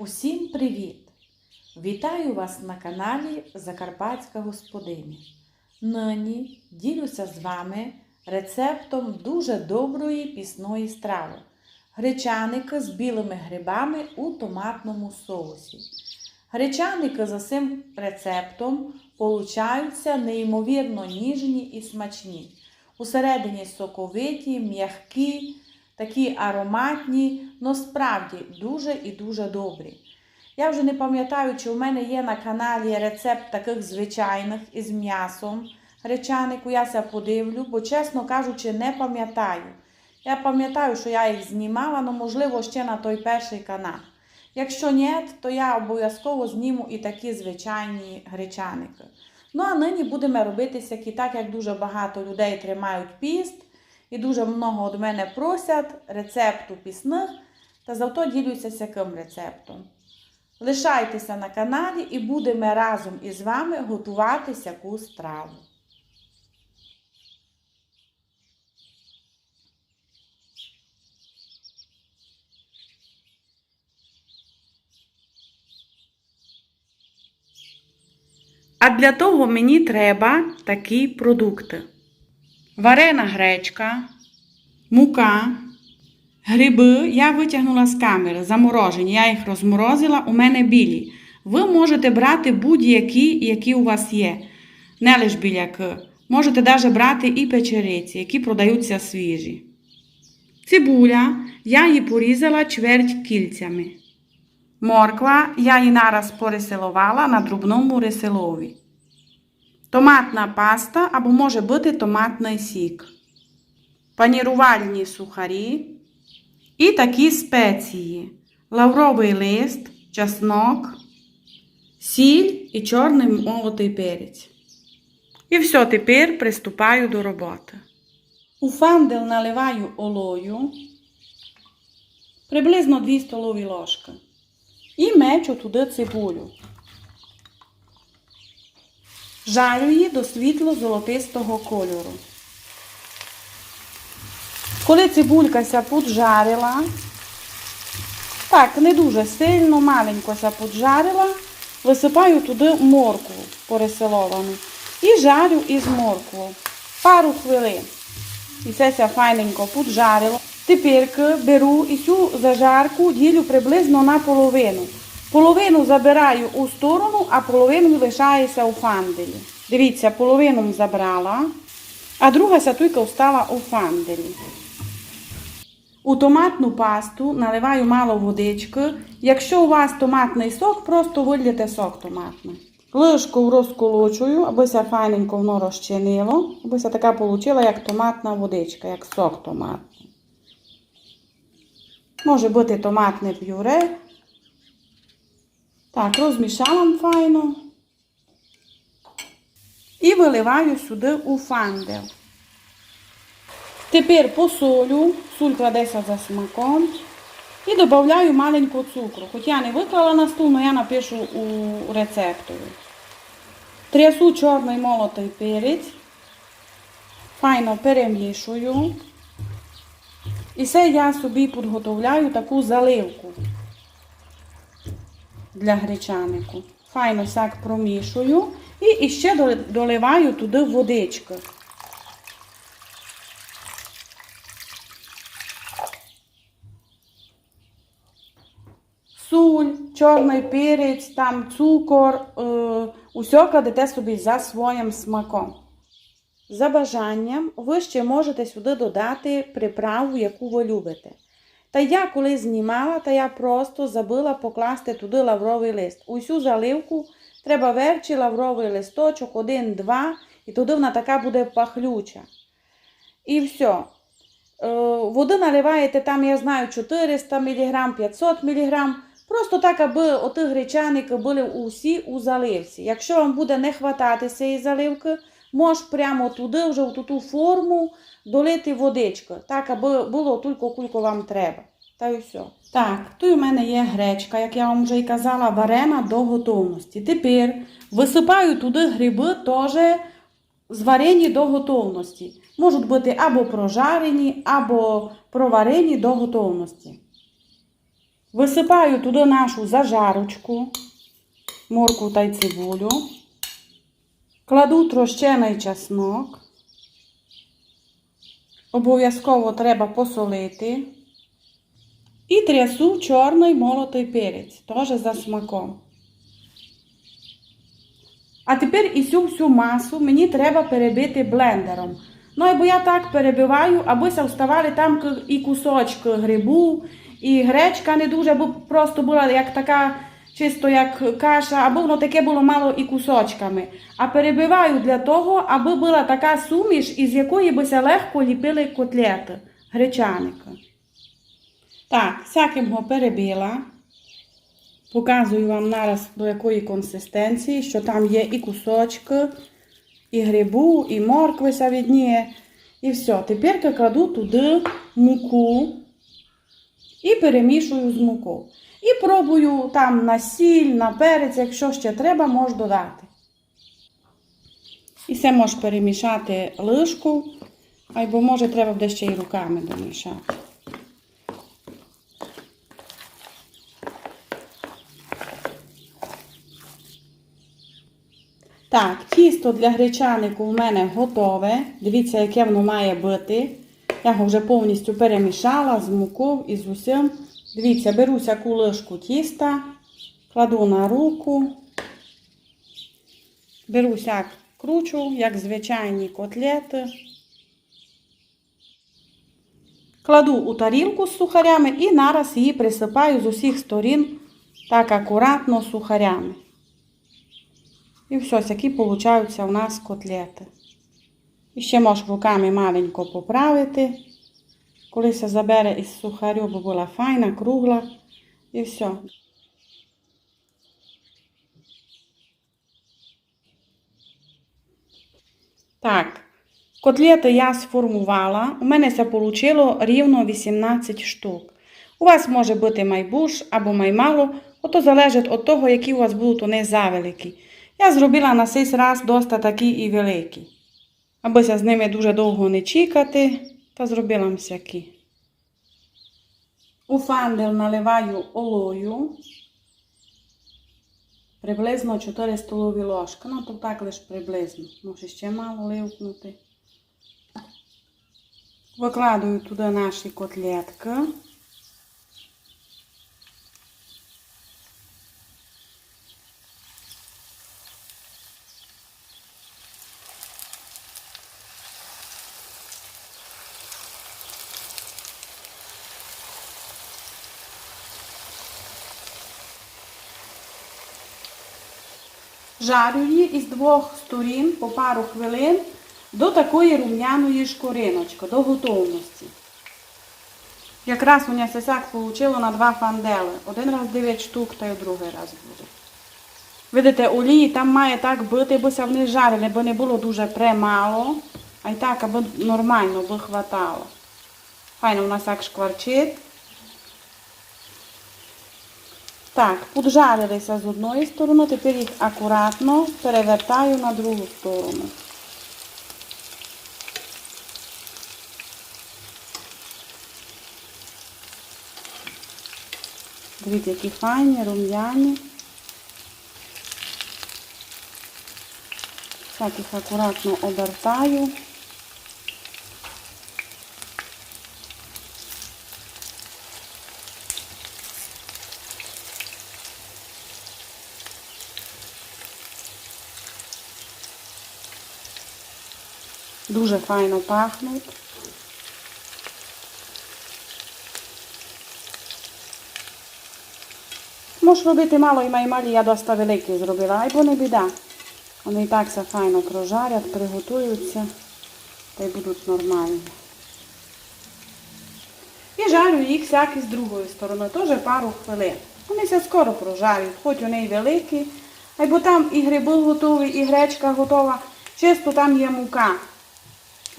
Усім привіт! Вітаю вас на каналі Закарпатська господиня. Нині ділюся з вами рецептом дуже доброї пісної страви. Гречаники з білими грибами у томатному соусі. Гречаники за цим рецептом получаються неймовірно ніжні і смачні. Усередині соковиті, м'які, такі ароматні, но справді дуже і дуже добрі. Я вже не пам'ятаю, чи в мене є на каналі рецепт таких звичайних із м'ясом гречанику. Я ся подивлю, бо, чесно кажучи, не пам'ятаю. Я пам'ятаю, що я їх знімала, але можливо ще на той перший канал. Якщо ні, то я обов'язково зніму і такі звичайні гречаники. Ну а нині будемо робити сякі, так як дуже багато людей тримають піст, і дуже много від мене просять рецепту пісних, та завто ділюся сяким рецептом. Лишайтеся на каналі і будемо разом із вами готувати сяку страву. А для того мені треба такі продукти: варена гречка, мука, гриби. Я витягнула з камери, заморожені. Я їх розморозила, у мене білі. Ви можете брати будь-які, які у вас є. Не лише біляки. Можете навіть брати і печериці, які продаються свіжі. Цибуля, я її порізала чверть кільцями. Морква я її нараз порисилувала на дрібному рисилові. Томатна паста або може бути томатний сік. Панірувальні сухарі і такі спеції: лавровий лист, чеснок, сіль і чорний молотий перець. І все, тепер приступаю до роботи. У фандел наливаю олою приблизно 2 столові ложки. І мечу туди цибулю. Жарю її до світло-золотистого кольору. Коли цибулька ся поджарила, так, не дуже сильно, маленько ся поджарила, висипаю туди моркву пересиловану. І жарю із морквою. Пару хвилин. І все ся файненько поджарило. Тепер беру і цю зажарку ділю приблизно на половину. Половину забираю у сторону, а половину лишається у фанделі. Дивіться, половину забрала, а друга сатуйка встала у фанделі. У томатну пасту наливаю мало водички. Якщо у вас томатний сок, просто вильєте сок томатний. Лишку розколочую, аби ся файненько воно розчинило, аби ся така получила, як томатна водичка, як сок томатний. Може бути томатне пюре. Так, розмішала файно. І виливаю сюди у фандел. Тепер посолю, суль кладеться за смаком. І додаю маленьку цукру. Хоч я не виклала на стул, але я напишу у рецептові. Трясу чорний молотий перець. Файно перемішую. І все я собі підготовляю таку заливку для гречанику. Файно сяк промішую. І іще доливаю туди водички. Суль, чорний перець, там цукор, е, усе кладете собі за своїм смаком. За бажанням, ви ще можете сюди додати приправу, яку ви любите. Та я коли знімала, та я просто забула покласти туди лавровий лист. Усю заливку треба верчий лавровий листочок, один-два, і туди вона така буде пахлюча. І все. Води наливаєте там, я знаю, 400 мг, 500 мг. Просто так, аби оті гречаники були усі у заливці. Якщо вам буде не хватати цієї заливки, можеш прямо туди, вже в ту форму долити водичку, так, аби було тільки кулько вам треба. Та й все. Так, тут у мене є гречка, як я вам вже й казала, варена до готовності. Тепер висипаю туди гриби теж зварені до готовності. Можуть бути або прожарені, або проварені до готовності. Висипаю туди нашу зажарочку, морку та й цибулю. Кладу трощений чеснок. Обов'язково треба посолити. І трясу чорний молотий перець, теж за смаком. А тепер і цю всю масу мені треба перебити блендером. Ну, бо я так перебиваю, абися вставали там і кусочки грибу, і гречка не дуже, бо просто була як така, чисто як каша, або воно таке було мало і кусочками. А перебиваю для того, аби була така суміш, із якої бися легко ліпили котлети, гречаника. Так, всяким його перебила. Показую вам нараз до якої консистенції, що там є і кусочки, і грибу, і морквися відніє. І все. Тепер я кладу туди муку і перемішую з мукою. І пробую там на сіль, на перець, якщо ще треба, можу додати. І все можеш перемішати лишку, або може треба буде ще й руками домішати. Так, тісто для гречанику у мене готове. Дивіться, яке воно має бути. Я його вже повністю перемішала з мукою і з усім. Дивіться, беру всяку лишку тіста, кладу на руку, беру сяк кручу, як звичайні котлети. Кладу у тарілку з сухарями і нараз її присипаю з усіх сторін так акуратно сухарями. І все, такі получаються у нас котлети. І ще можеш руками маленько поправити. Коли се забере із сухарю, бо була файна, кругла. І все. Так, котлети я сформувала. У мене це вийшло рівно 18 штук. У вас може бути майбуш або маймало, ото залежить від того, які у вас будуть вони завеликі. Я зробила на цей раз доста такі і великі. Абося з ними дуже довго не чекати, та зробила всякі. У фандел наливаю олою. Приблизно 4 столові ложки. Ну, то так лише приблизно. Може ще мало ливкнути. Викладаю туди наші котлетки. Жарю її із двох сторін по пару хвилин до такої рум'яної шкориночки, до готовності. Якраз у мене сяк вийшло на два фандели. Один раз 9 штук, та й другий раз буде. Видите, олії там має так бити, бо вони жарили, бо не було дуже премало, а й так, аби нормально би хватало. Файно у нас так шкварчить. Так, поджарилися з одної сторони, тепер їх акуратно перевертаю на другу сторону. Дивіться, які файні, рум'яні. Так їх акуратно обертаю. Дуже файно пахнуть. Можеш робити мало і маймалі, я доста великі зробила, або не біда. Вони і так все файно прожарять, приготуються та й будуть нормальні. І жарю їх всякі з другої сторони, теж пару хвилин. Вони все скоро прожарюють, хоч вони й великі, або там і гриби готові, і гречка готова. Чисто там є мука,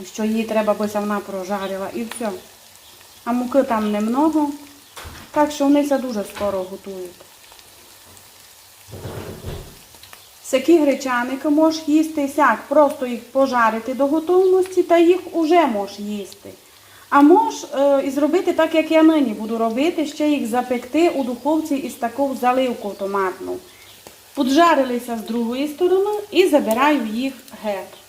що її треба, бо вона прожарила і все. А муки там немного, так що вони все дуже скоро готують. Всякі гречаники можеш їсти сяк, просто їх пожарити до готовності та їх уже можеш їсти. А мож е, і зробити так, як я нині буду робити, ще їх запекти у духовці із таку заливку томатну. Поджарилися з другої сторони і забираю їх геть.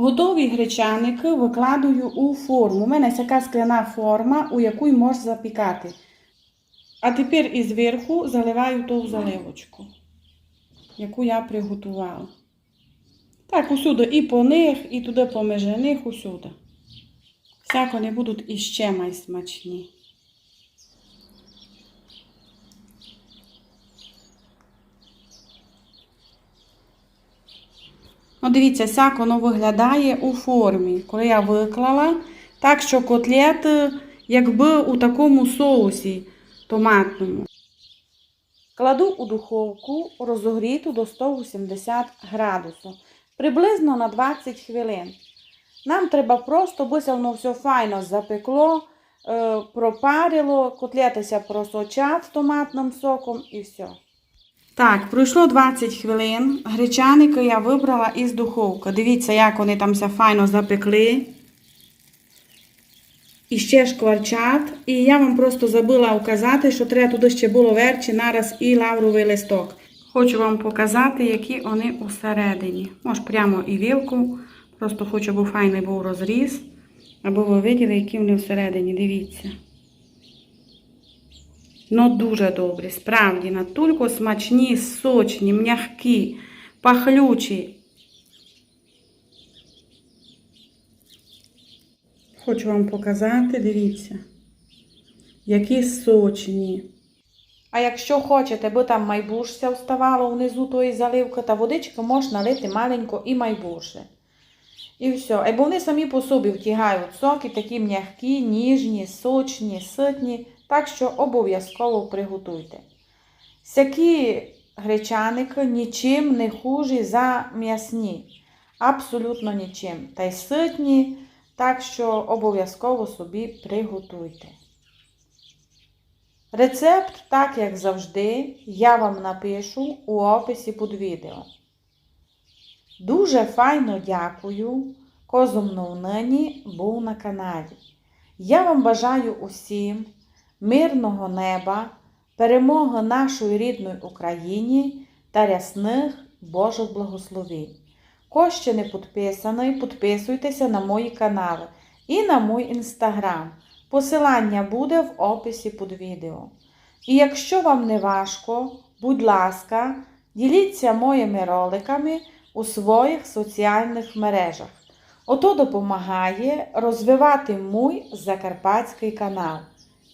Готові гречаники викладаю у форму. У мене така скляна форма, у яку можна запікати. А тепер із верху заливаю ту заливочку, яку я приготувала. Так, усюди і по них, і туди поміж них, усюди. Всяко вони будуть іще май смачні. Ну, дивіться, сяк воно виглядає у формі, коли я виклала. Так що котлет, е, якби у такому соусі томатному. Кладу у духовку розогріту до 180 градусів, приблизно на 20 хвилин. Нам треба просто, аби воно все файно запекло, е, пропарило, котлетися просочать з томатним соком і все. Так, пройшло 20 хвилин. Гречаники я вибрала із духовки. Дивіться, як вони там все файно запекли. І ще шкварчат. І я вам просто забула указати, що треба туди ще було верчі, нараз і лавровий листок. Хочу вам показати, які вони усередині. Може, прямо і вілку. Просто хочу, аби файний був розріз. Аби ви виділи, які вони всередині. Дивіться. Ну, дуже добрі, справді, натулько смачні, сочні, м'які, пахлючі. Хочу вам показати, дивіться, які сочні. А якщо хочете, бо там майбуршся вставало внизу тої заливки, та водички можна налити маленько і майбурше. І все. Або вони самі по собі втягають соки, такі м'які, ніжні, сочні, ситні, так що обов'язково приготуйте. Сякі гречаники нічим не хужі за м'ясні. Абсолютно нічим. Та й ситні, так що обов'язково собі приготуйте. Рецепт, так як завжди, я вам напишу у описі під відео. Дуже файно дякую, козом нині був на каналі. Я вам бажаю усім мирного неба, перемоги нашої рідної Україні та рясних Божих благословень. Ко ще не підписаний, підписуйтеся на мої канали і на мій інстаграм. Посилання буде в описі під відео. І якщо вам не важко, будь ласка, діліться моїми роликами у своїх соціальних мережах. Ото допомагає розвивати мій закарпатський канал.